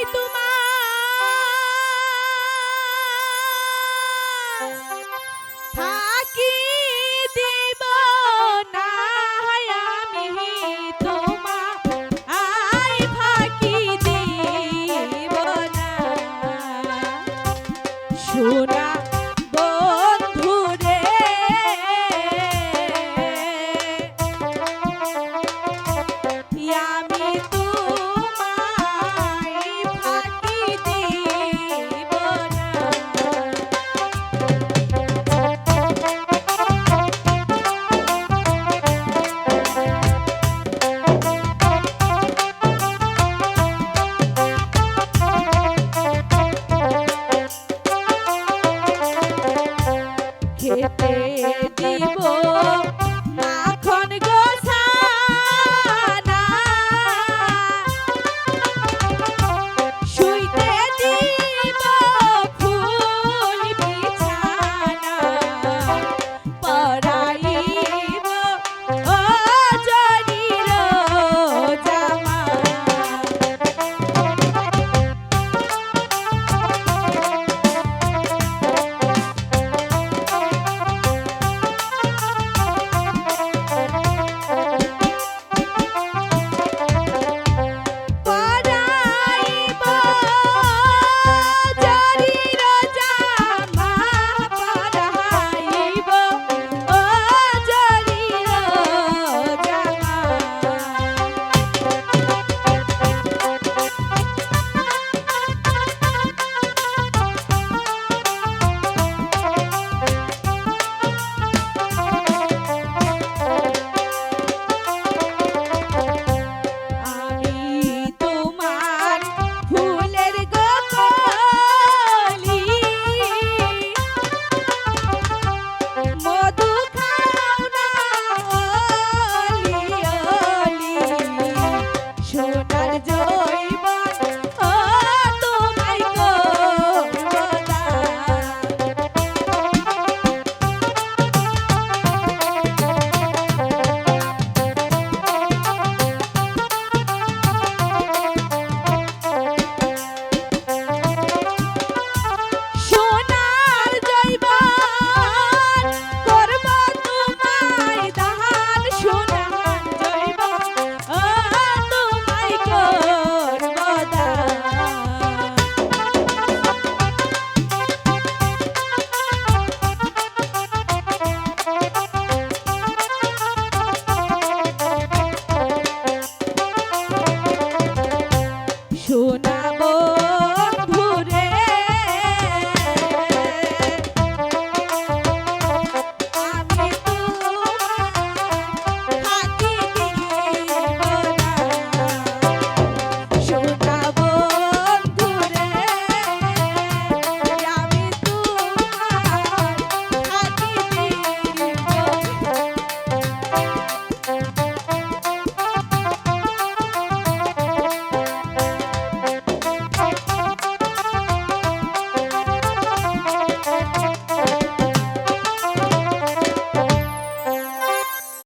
আমি তোমার ফাঁকি দিব না আমি তোমার ফাঁকি দিব না। সোনা Hey.